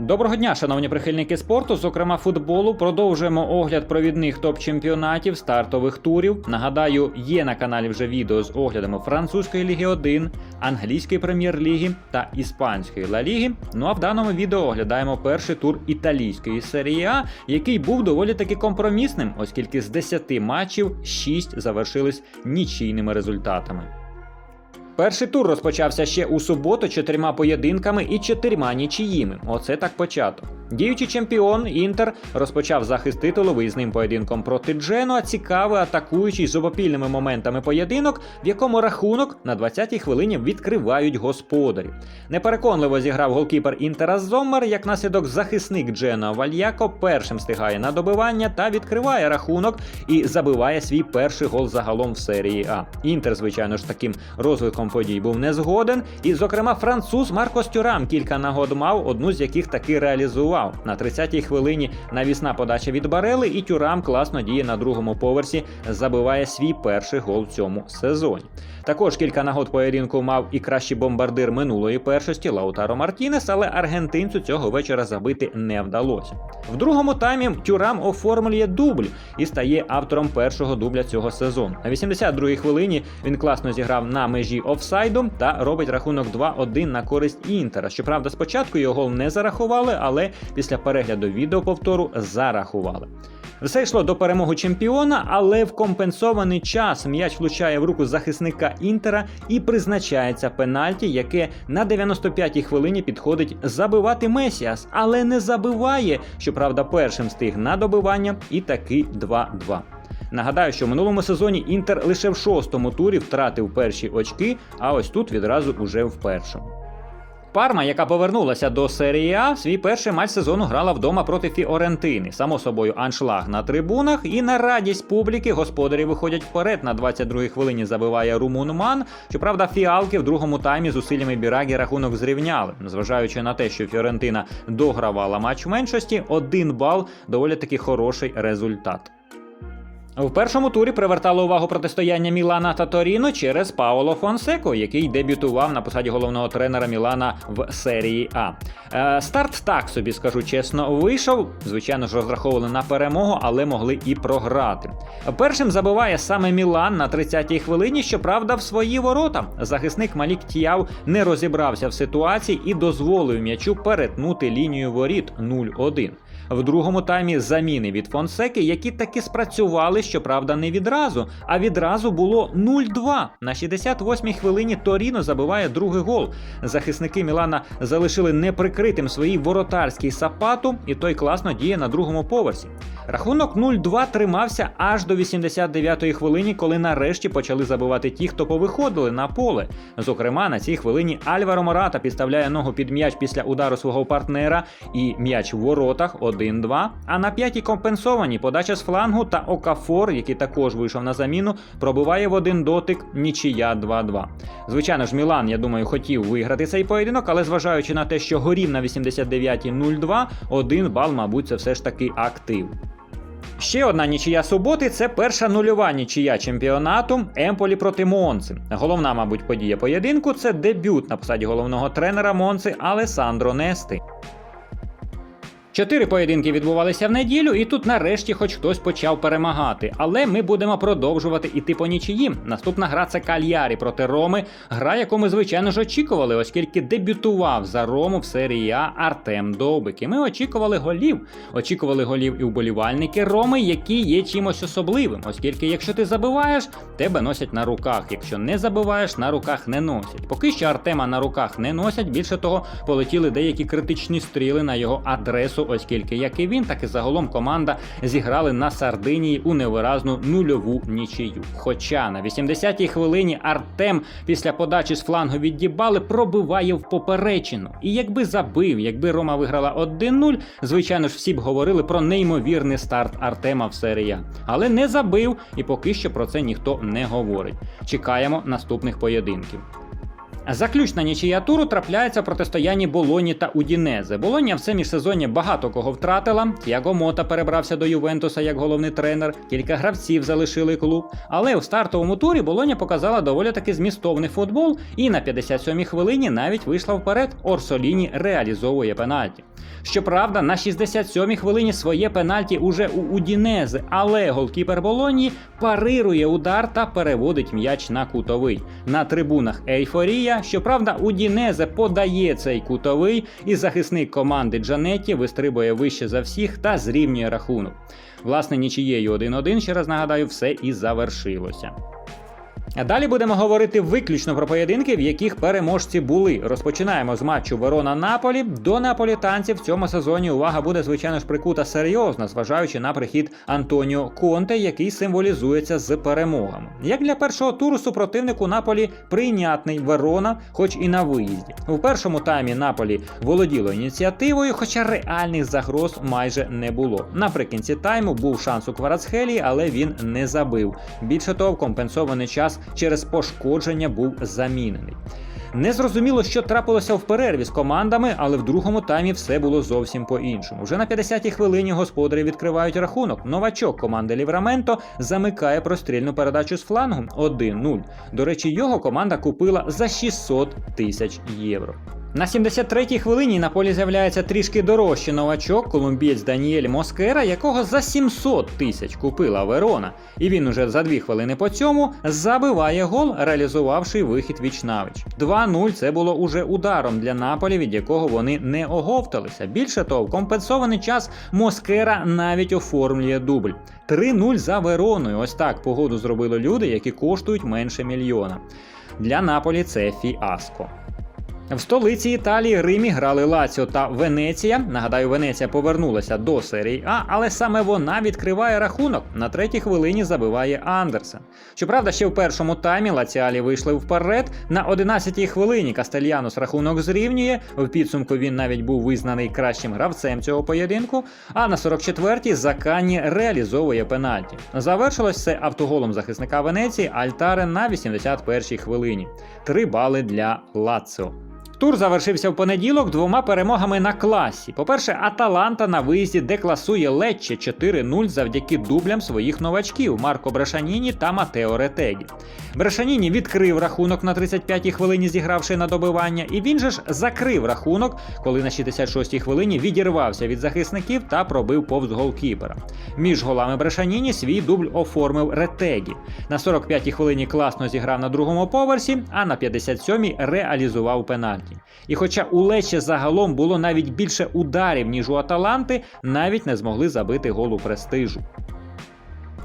Доброго дня, шановні прихильники спорту, зокрема футболу. Продовжуємо огляд провідних топ-чемпіонатів, стартових турів. Нагадаю, є на каналі вже відео з оглядами французької ліги 1, англійської прем'єр-ліги та іспанської Ла Ліги. Ну а в даному відео оглядаємо перший тур італійської серії А, який був доволі таки компромісним, оскільки з 10 матчів 6 завершились нічийними результатами. Перший тур розпочався ще у суботу чотирма поєдинками і чотирма нічиїми. Оце так початок. Діючий чемпіон Інтер розпочав захист титулу виїзним поєдинком проти Дженуа, цікавий атакуючий з обопільними моментами поєдинок, в якому рахунок на 20-й хвилині відкривають господарі. Непереконливо зіграв голкіпер Інтера Зоммер, як наслідок захисник Дженуа Вальяко першим стигає на добивання та відкриває рахунок і забиває свій перший гол загалом в серії А. Інтер, звичайно ж, таким розвитком подій був не згоден. І, зокрема, француз Марко Стюрам кілька нагод мав, одну з яких таки реалізував. На 30-й хвилині навісна подача від Барели, і Тюрам класно діє на другому поверсі, забиває свій перший гол в цьому сезоні. Також кілька нагод поєдинку мав і кращий бомбардир минулої першості Лаутаро Мартінес, але аргентинцю цього вечора забити не вдалося. В другому таймі Тюрам оформлює дубль і стає автором першого дубля цього сезону. На 82-й хвилині він класно зіграв на межі офсайду та робить рахунок 2-1 на користь Інтера. Щоправда, спочатку його гол не зарахували, але після перегляду відеоповтору зарахували. Все йшло до перемоги чемпіона, але в компенсований час м'яч влучає в руку захисника Інтера і призначається пенальті, яке на 95-й хвилині підходить забивати Месіас, але не забиває, щоправда, першим стиг на добивання і таки 2-2. Нагадаю, що в минулому сезоні Інтер лише в шостому турі втратив перші очки, а ось тут відразу уже в першому. Парма, яка повернулася до серії А, свій перший матч сезону грала вдома проти Фіорентини. Само собою, аншлаг на трибунах, і на радість публіки господарі виходять вперед. На 22-й хвилині забиває Румун Ман. Щоправда, фіалки в другому таймі з усиллями Бірагі рахунок зрівняли. Зважаючи на те, що Фіорентина догравала матч в меншості, один бал доволі таки хороший результат. В першому турі привертало увагу протистояння Мілана та Торіно через Паоло Фонсеко, який дебютував на посаді головного тренера Мілана в серії А. Е, старт так собі скажу чесно, вийшов. Звичайно ж, розраховували на перемогу, але могли і програти. Першим забиває саме Мілан на 30-й хвилині, щоправда, в свої ворота. Захисник Малік Тіяв не розібрався в ситуації і дозволив м'ячу перетнути лінію воріт 0-1. В другому таймі заміни від Фонсеки, які таки спрацювали, щоправда, не відразу, а відразу було 0-2. На 68-й хвилині Торіно забиває другий гол. Захисники Мілана залишили неприкритим свої воротарський сапату, і той класно діє на другому поверсі. Рахунок 0-2 тримався аж до 89-ї хвилині, коли нарешті почали забивати ті, хто повиходили на поле. Зокрема, на цій хвилині Альваро Мората підставляє ногу під м'яч після удару свого партнера, і м'яч в воротах 1-2. А на п'ятій компенсовані подача з флангу та Окафор, який також вийшов на заміну, пробиває в один дотик нічия 2-2. Звичайно ж, Мілан, я думаю, хотів виграти цей поєдинок, але зважаючи на те, що горів на 89-й 0-2, один бал, мабуть, це все ж таки актив. Ще одна нічия суботи це перша нульова нічия чемпіонату Емполі проти Монци. Головна, мабуть, подія поєдинку це дебют на посаді головного тренера Монци Алесандро Нести. Чотири поєдинки відбувалися в неділю, і тут нарешті хоч хтось почав перемагати. Але ми будемо продовжувати іти по нічиїм. Наступна гра це Кальярі проти Роми. Гра, яку ми звичайно ж очікували, оскільки дебютував за Рому в серії А Артем Довбик. І ми очікували голів. Очікували голів і вболівальники Роми, які є чимось особливим, оскільки, якщо ти забиваєш, тебе носять на руках. Якщо не забиваєш, на руках не носять. Поки що Артема на руках не носять. Більше того, полетіли деякі критичні стріли на його адресу, оскільки як і він, так і загалом команда зіграли на Сардинії у невиразну нульову нічию. Хоча на 80-й хвилині Артем після подачі з флангу від Дібали пробиває в поперечину. І якби забив, якби Рома виграла 1-0, звичайно ж, всі б говорили про неймовірний старт Артема в серії. Але не забив, і поки що про це ніхто не говорить. Чекаємо наступних поєдинків. Заключна нічия туру трапляється в протистоянні Болоні та Удінезе. Болонія в це міжсезоння багато кого втратила. Тяго Мота перебрався до Ювентуса як головний тренер, кілька гравців залишили клуб. Але у стартовому турі Болоня показала доволі таки змістовний футбол, і на 57-й хвилині навіть вийшла вперед. Орсоліні реалізовує пенальті. Щоправда, на 67-й хвилині своє пенальті уже у Удінезе, але голкіпер Болонії парирує удар та переводить м'яч на кутовий. На трибунах ейфорія. Щоправда, Удінезе подає цей кутовий, і захисник команди Джанетті вистрибує вище за всіх та зрівнює рахунок. Власне, нічією 1-1, ще раз нагадаю, все і завершилося. Далі будемо говорити виключно про поєдинки, в яких переможці були. Розпочинаємо з матчу Верона Наполі. До наполітанців в цьому сезоні увага буде звичайно ж прикута серйозно, зважаючи на прихід Антоніо Конте, який символізується з перемогами. Як для першого туру супротивнику Наполі прийнятний Верона, хоч і на виїзді. У першому таймі Наполі володіло ініціативою, хоча реальних загроз майже не було. Наприкінці тайму був шанс у Кварацхелії, але він не забив. Більше того, компенсований час через пошкодження був замінений. Не зрозуміло, що трапилося в перерві з командами, але в другому таймі все було зовсім по-іншому. Вже на 50-й хвилині господарі відкривають рахунок. Новачок команди Лівраменто замикає прострільну передачу з флангу 1-0. До речі, його команда купила за 600 тисяч євро. На 73-й хвилині на полі з'являється трішки дорожчий новачок, колумбієць Даніель Москера, якого за 700 тисяч купила Верона. І він уже за дві хвилини по цьому забиває гол, реалізувавши вихід вічнавич. 2-0 це було уже ударом для Наполі, від якого вони не оговталися. Більше того, в компенсований час Москера навіть оформлює дубль. 3-0 за Вероною. Ось так погоду зробили люди, які коштують менше мільйона. Для Наполі це фіаско. В столиці Італії Римі грали Лаціо та Венеція. Нагадаю, Венеція повернулася до серії А, але саме вона відкриває рахунок. На третій хвилині забиває Андерсен. Щоправда, ще в першому таймі Лаціалі вийшли вперед. На 11-й хвилині Кастельянос рахунок зрівнює. В підсумку він навіть був визнаний кращим гравцем цього поєдинку. А на 44-й Закані реалізовує пенальті. Завершилось все автоголом захисника Венеції Альтаре на 81-й хвилині. Три бали для Лаціо. Тур завершився в понеділок двома перемогами на класі. По-перше, Аталанта на виїзді декласує Лечче 4-0 завдяки дублям своїх новачків Марко Брешаніні та Матео Ретегі. Брешаніні відкрив рахунок на 35-й хвилині, зігравши на добивання, і він же ж закрив рахунок, коли на 66-й хвилині відірвався від захисників та пробив повз голкіпера. Між голами Брешаніні свій дубль оформив Ретегі. На 45-й хвилині класно зіграв на другому поверсі, а на 57-й реалізував пенальті. І хоча у Лече загалом було навіть більше ударів, ніж у Аталанти, навіть не змогли забити голу престижу.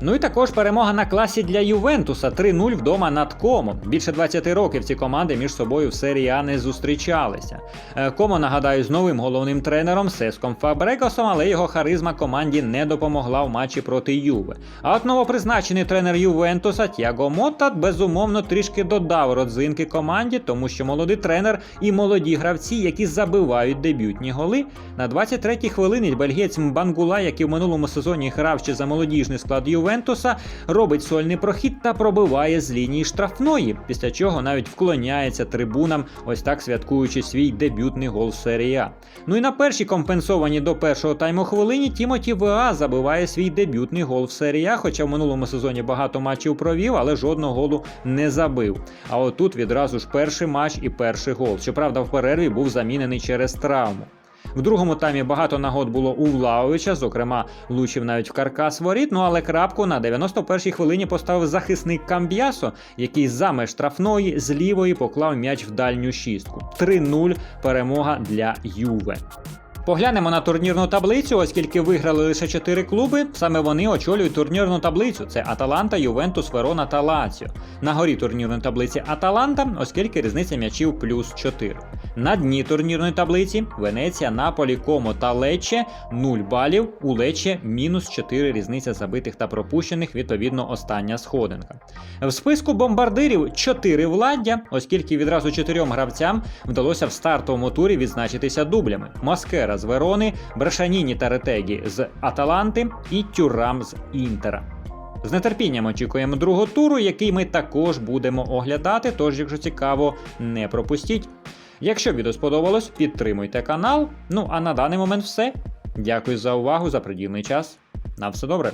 Ну і також перемога на класі для Ювентуса 3-0 вдома над Комо. Більше 20 років ці команди між собою в серії А не зустрічалися. Е, Комо, нагадаю, з новим головним тренером Сеском Фабрекосом, але його харизма команді не допомогла в матчі проти Юве. А от новопризначений тренер Ювентуса Тяго Мотта безумовно трішки додав родзинки команді, тому що молодий тренер і молоді гравці, які забивають дебютні голи. На 23-й хвилині бельгієць Мбангула, який в минулому сезоні грав ще за молодіжний склад Ювентуса, Ювентуса робить сольний прохід та пробиває з лінії штрафної, після чого навіть вклоняється трибунам, ось так святкуючи свій дебютний гол серії. Ну і на першій компенсованій до першого тайму хвилині Тімоті ВА забиває свій дебютний гол в серії хоча в минулому сезоні багато матчів провів, але жодного голу не забив. А отут відразу ж перший матч і перший гол. Щоправда, в перерві був замінений через травму. В другому таймі багато нагод було у Влаовича, зокрема, влучив навіть в каркас воріт. Ну але крапку на 91-й хвилині поставив захисник Камб'ясо, який за меж штрафної з лівої поклав м'яч в дальню шістку. 3-0 перемога для Юве. Поглянемо на турнірну таблицю, оскільки виграли лише 4 клуби. Саме вони очолюють турнірну таблицю: це Аталанта, Ювентус, Верона та Лаціо. На горі турнірної таблиці Аталанта, оскільки різниця м'ячів плюс 4. На дні турнірної таблиці Венеція, Наполі, Комо та Лече 0 балів. У Лече мінус 4 різниця забитих та пропущених, відповідно, остання сходинка. В списку бомбардирів 4 владдя, оскільки відразу чотирьом гравцям вдалося в стартовому турі відзначитися дублями: Маскера з Верони, Брешаніні та Ретегі з Аталанти і Тюрам з Інтера. З нетерпінням очікуємо другого туру, який ми також будемо оглядати. Тож, якщо цікаво, не пропустіть. Якщо відео сподобалось, підтримуйте канал. Ну а на даний момент все. Дякую за увагу, за придільний час. На все добре.